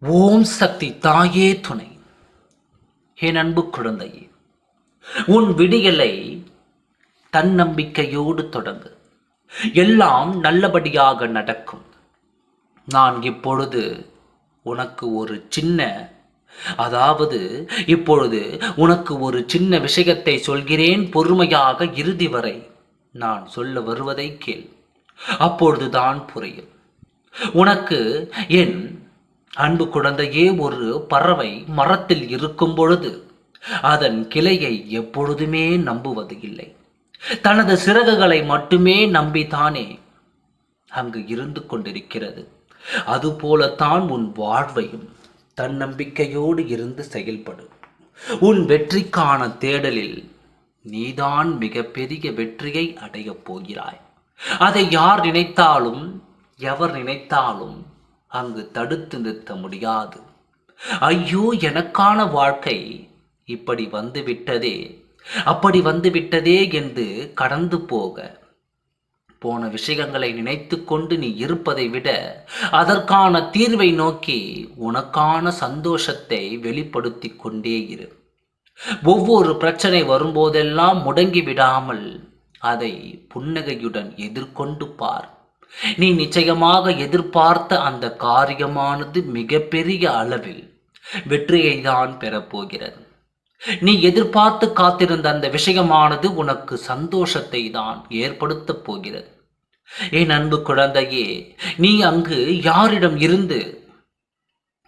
ஓம் சக்தி தாயே துணை. என் அன்பு குழந்தையே உன் விடியலை தன்னம்பிக்கையோடு தொடங்கு. எல்லாம் நல்லபடியாக நடக்கும். நான் இப்பொழுது உனக்கு ஒரு சின்ன அதாவது இப்பொழுது உனக்கு ஒரு சின்ன விஷயத்தை சொல்கிறேன் பொறுமையாக இறுதி வரை நான் சொல்ல வருவதை கேள். அப்பொழுதுதான் புரியும். உனக்கு என் அன்பு குழந்தையே ஒரு பறவை மரத்தில் இருக்கும் பொழுது அதன் கிளையை எப்பொழுதுமே நம்புவது இல்லை. தனது சிறகுகளை மட்டுமே நம்பித்தானே அங்கு இருந்து கொண்டிருக்கிறது. அதுபோலத்தான் உன் வாழ்வையும் தன்னம்பிக்கையோடு இருந்து செயல்படும். உன் வெற்றிக்கான தேடலில் நீதான் மிகப்பெரிய வெற்றியை அடையப் போகிறாய். அதை யார் நினைத்தாலும் எவர் நினைத்தாலும் அங்கு தடுத்து நிறுத்த முடியாது. ஐயோ எனக்கான வாழ்க்கை இப்படி வந்துவிட்டதே அப்படி வந்துவிட்டதே என்று கடந்து போக. போன விஷயங்களை நினைத்து கொண்டு நீ இருப்பதை விட அதற்கான தீர்வை நோக்கி உனக்கான சந்தோஷத்தை வெளிப்படுத்தி கொண்டே இரு. ஒவ்வொரு பிரச்சனை வரும்போதெல்லாம் முடங்கி விடாமல் அதை புன்னகையுடன் எதிர்கொண்டு பார். நீ நிச்சயமாக எதிர்பார்த்த அந்த காரியமானது மிகப்பெரிய அளவில் வெற்றியை தான் பெறப்போகிறது. நீ எதிர்பார்த்து காத்திருந்த அந்த விஷயமானது உனக்கு சந்தோஷத்தை தான் ஏற்படுத்தப் போகிறது. என் அன்பு குழந்தையே நீ அங்கு யாரிடம் இருந்து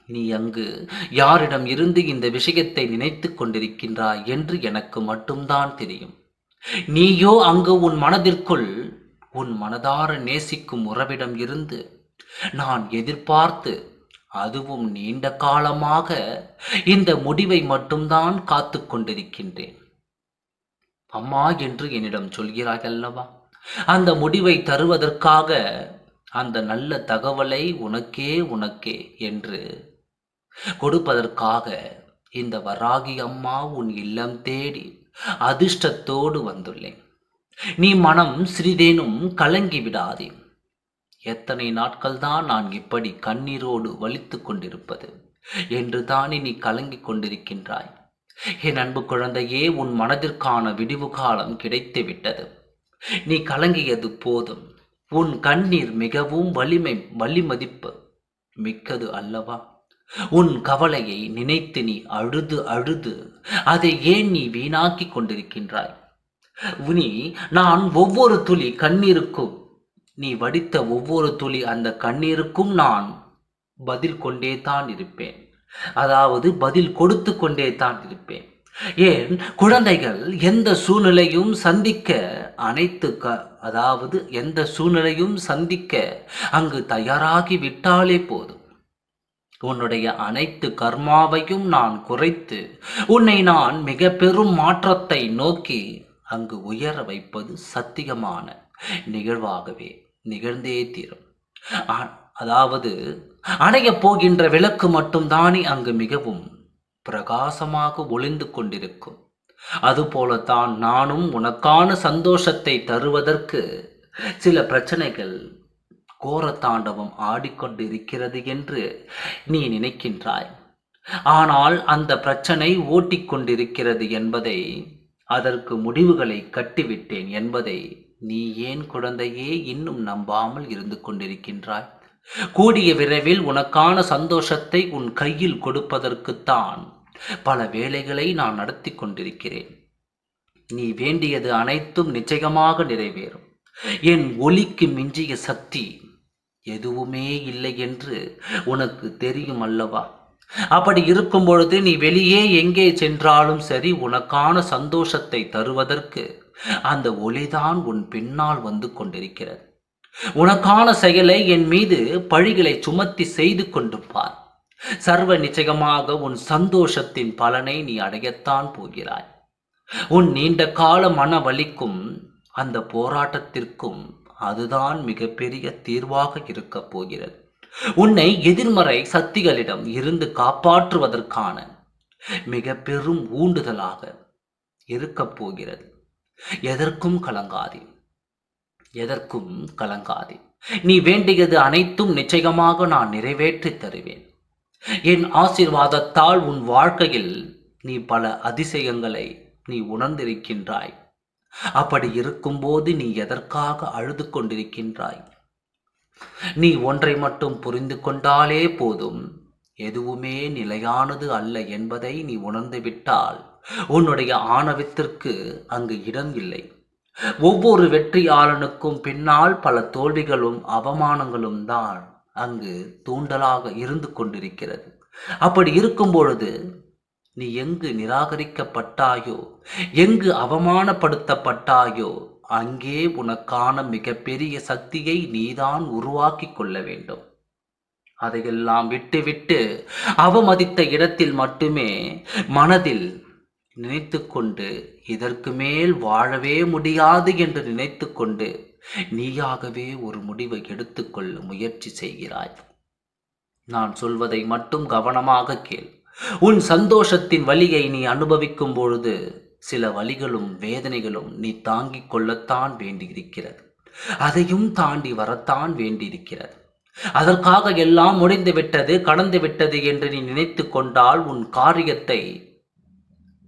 நீ அங்கு யாரிடம் இருந்து இந்த விஷயத்தை நினைத்து கொண்டிருக்கின்றாய் என்று எனக்கு மட்டும்தான் தெரியும். நீயோ அங்கு உன் மனதிற்குள் உன் மனதார நேசிக்கும் உறவிடம் இருந்து நான் எதிர்பார்த்து அதுவும் நீண்ட காலமாக இந்த முடிவை மட்டும்தான் காத்து கொண்டிருக்கின்றேன். அம்மா என்று என்னிடம் சொல்கிறாய் அல்லவா அந்த முடிவை தருவதற்காக அந்த நல்ல தகவலை உனக்கே உனக்கே என்று கொடுப்பதற்காக இந்த வராகி அம்மா உன் இல்லம் தேடி அதிர்ஷ்டத்தோடு வந்துள்ளேன். நீ மனம் சிறிதேனும் கலங்கி விடாதே. எத்தனை நாட்கள் தான் நான் இப்படி கண்ணீரோடு வலித்து கொண்டிருப்பது? என்று தானே நீ கலங்கிக் கொண்டிருக்கின்றாய்? என் அன்பு குழந்தையே உன் மனதிற்கான விடிவு காலம் கிடைத்து விட்டது நீ கலங்கியது போதும். உன் கண்ணீர் மிகவும் வலிமை வலிமதிப்பு மிக்கது அல்லவா? உன் கவலையை நினைத்து நீ அழுது அழுது அதை ஏன் நீ வீணாக்கி கொண்டிருக்கின்றாய்? நீ நான் ஒவ்வொரு துளி கண்ணீருக்கும் நீ வடித்த ஒவ்வொரு துளி அந்த கண்ணீருக்கும் நான் பதில் கொண்டே தான் இருப்பேன். அதாவது பதில் கொடுத்து கொண்டே தான் இருப்பேன். ஏன்? குழந்தைகள் எந்த சூழ்நிலையும் சந்திக்க அனைத்து க அதாவது எந்த சூழ்நிலையும் சந்திக்க அங்கு தயாராகி விட்டாலே போதும். உன்னுடைய அனைத்து கர்மாவையும் நான் குறைத்து உன்னை நான் மிக பெரும் மாற்றத்தை நோக்கி அங்கு உயர வைப்பது சத்தியமான நிகழ்வாகவே நிகழ்ந்தே தீரும். அதாவது அணையப் போகின்ற விளக்கு மட்டும்தானே அங்கு மிகவும் பிரகாசமாக ஒளிந்து கொண்டிருக்கும். அதுபோலத்தான் நானும் உனக்கான சந்தோஷத்தை தருவதற்கு சில பிரச்சனைகள் கோரத்தாண்டவம் ஆடிக்கொண்டிருக்கிறது என்று நீ நினைக்கின்றாய். ஆனால் அந்த பிரச்சனை ஓட்டிக்கொண்டிருக்கிறது என்பதை அதற்கு முடிவுகளை கட்டிவிட்டேன் என்பதை நீ ஏன் குழந்தையே இன்னும் நம்பாமல் இருந்து கொண்டிருக்கின்றாய்? கூடிய விரைவில் உனக்கான சந்தோஷத்தை உன் கையில் கொடுப்பதற்குத்தான் பல வேலைகளை நான் நடத்தி கொண்டிருக்கிறேன். நீ வேண்டியது அனைத்தும் நிச்சயமாக நிறைவேறும். என் ஒலிக்கு மிஞ்சிய சக்தி எதுவுமே இல்லை என்று உனக்கு தெரியும் அல்லவா? அப்படி இருக்கும் பொழுது நீ வெளியே எங்கே சென்றாலும் சரி உனக்கான சந்தோஷத்தை தருவதற்கு அந்த ஒளிதான் உன் பின்னால் வந்து கொண்டிருக்கிறது. உனக்கான செயலை என் மீது பழிகளை சுமத்தி செய்து கொண்டு பார் சர்வ நிச்சயமாக உன் சந்தோஷத்தின் பலனை நீ அடையத்தான் போகிறாய். உன் நீண்ட கால மன வலிக்கும் அந்த போராட்டத்திற்கும் அதுதான் மிகப்பெரிய தீர்வாக இருக்கப் போகிறது. உன்னை எதிர்மறை சக்திகளிடம் இருந்து காப்பாற்றுவதற்கான மிக பெரும் ஊண்டுதலாக இருக்கப் போகிறது. எதற்கும் கலங்காதே. எதற்கும் கலங்காதே. நீ வேண்டியது அனைத்தும் நிச்சயமாக நான் நிறைவேற்றித் தருவேன். என் ஆசீர்வாதத்தால் உன் வாழ்க்கையில் நீ பல அதிசயங்களை நீ உணர்ந்திருக்கின்றாய். அப்படி இருக்கும்போது நீ எதற்காக அழுது கொண்டிருக்கின்றாய்? நீ ஒன்றை மட்டும் புரிந்து கொண்டாலே போதும். எதுவுமே நிலையானது அல்ல என்பதை நீ உணர்ந்துவிட்டால் உன்னுடைய ஆணவத்திற்கு அங்கு இடம் இல்லை. ஒவ்வொரு வெற்றியாளனுக்கும் பின்னால் பல தோல்விகளும் அவமானங்களும் தான் அங்கு தூண்டலாக இருந்து கொண்டிருக்கிறது. அப்படி இருக்கும் பொழுது நீ எங்கு நிராகரிக்கப்பட்டாயோ எங்கு அவமானப்படுத்தப்பட்டாயோ அங்கே உனக்கான மிகப்பெரிய சக்தியை நீதான் உருவாக்கி கொள்ள வேண்டும். அதையெல்லாம் விட்டுவிட்டு அவமதித்த இடத்தில் மட்டுமே மனதில் நினைத்து கொண்டு இதற்கு மேல் வாழவே முடியாது என்று நினைத்து கொண்டு நீயாகவே ஒரு முடிவை எடுத்துக்கொள்ள முயற்சி செய்கிறாய். நான் சொல்வதை மட்டும் கவனமாக கேள். உன் சந்தோஷத்தின் வழியை நீ அனுபவிக்கும் பொழுது சில வழிகளும் வேதனைகளும் நீ தாங்கிக் கொள்ளத்தான் வேண்டியிருக்கிறது. அதையும் தாண்டி வரத்தான் வேண்டியிருக்கிறது. அதற்காக எல்லாம் முடிந்து விட்டது கடந்து விட்டது என்று நீ நினைத்து கொண்டால் உன் காரியத்தை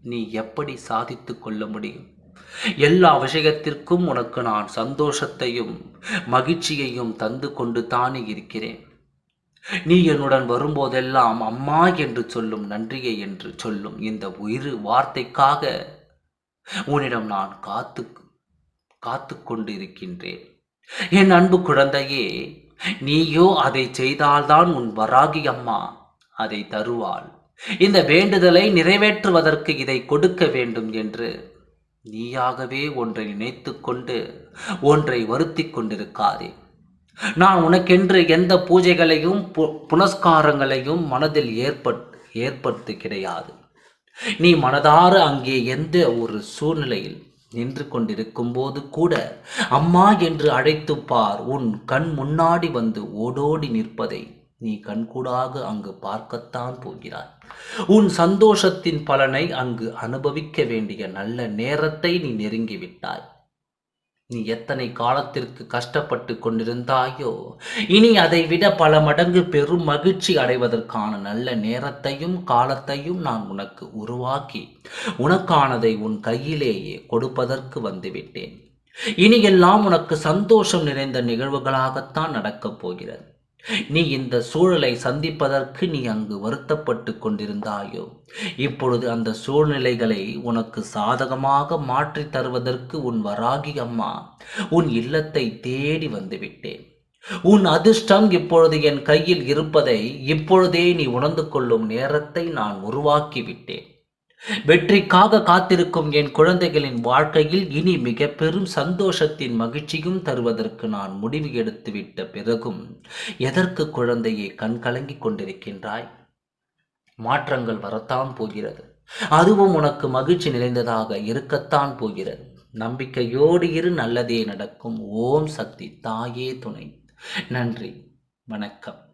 நீ எப்படி சாதித்து கொள்ள முடியும்? எல்லா விஷயத்திற்கும் உனக்கு நான் சந்தோஷத்தையும் மகிழ்ச்சியையும் தந்து கொண்டு தானே இருக்கிறேன். நீ என்னுடன் வரும்போதெல்லாம் அம்மா என்று சொல்லும் நன்றியை என்று சொல்லும் இந்த உயிர் வார்த்தைக்காக உன்னிடம் நான் காத்து காத்து கொண்டிருக்கின்றேன் என் அன்பு குழந்தையே நீயோ அதை செய்தால்தான் உன் வராகி அம்மா அதை தருவாள். இந்த வேண்டுதலை நிறைவேற்றுவதற்கு இதை கொடுக்க வேண்டும் என்று நீயாகவே ஒன்றை நினைத்து கொண்டு ஒன்றை வருத்தி கொண்டிருக்காதே. நான் உனக்கென்று எந்த பூஜைகளையும் புனஸ்காரங்களையும் மனதில் ஏற்பட் ஏற்படுத்து கிடையாது நீ மனதார அங்கே எந்த ஒரு சூழ்நிலையில் நின்று கொண்டிருக்கும் போது கூட அம்மா என்று அழைத்து பார். உன் கண் முன்னாடி வந்து ஓடோடி நிற்பதை நீ கண்கூடாக அங்கு பார்க்கத்தான் போகிறாய். உன் சந்தோஷத்தின் பலனை அங்கு அனுபவிக்க வேண்டிய நல்ல நேரத்தை நீ நெருங்கிவிட்டாய். நீ எத்தனை காலத்திற்கு கஷ்டப்பட்டு கொண்டிருந்தாயோ இனி அதை விட பல மடங்கு பெரும் மகிழ்ச்சி அடைவதற்கான நல்ல நேரத்தையும் காலத்தையும் நான் உனக்கு உருவாக்கி உனக்கானதை உன் கையிலேயே கொடுப்பதற்கு வந்துவிட்டேன். இனி எல்லாம் உனக்கு சந்தோஷம் நிறைந்த நிகழ்வுகளாகத்தான் நடக்கப் போகிறது. நீ இந்த சூழலை சந்திப்பதற்கு நீ அங்கு வருத்தப்பட்டு கொண்டிருந்தாயோ? இப்பொழுது அந்த சூழ்நிலைகளை உனக்கு சாதகமாக மாற்றி தருவதற்கு உன் வராகி அம்மா உன் இல்லத்தை தேடி வந்துவிட்டேன். உன் அதிர்ஷ்டம் இப்பொழுது என் கையில் இருப்பதை இப்பொழுதே நீ உணர்ந்து கொள்ளும் நேரத்தை நான் உருவாக்கிவிட்டேன். வெற்றிக்காக காத்திருக்கும் என் குழந்தைகளின் வாழ்க்கையில் இனி மிக பெரும் சந்தோஷத்தின் மகிழ்ச்சியும் தருவதற்கு நான் முடிவு எடுத்துவிட்ட பிறகும் எதற்கு குழந்தையை கண்கலங்கி கொண்டிருக்கின்றாய்? மாற்றங்கள் வரத்தான் போகிறது. அதுவும் உனக்கு மகிழ்ச்சி நிறைந்ததாக இருக்கத்தான் போகிறது. நம்பிக்கையோடு இரு நல்லதே நடக்கும். ஓம் சக்தி தாயே துணை. நன்றி. வணக்கம்.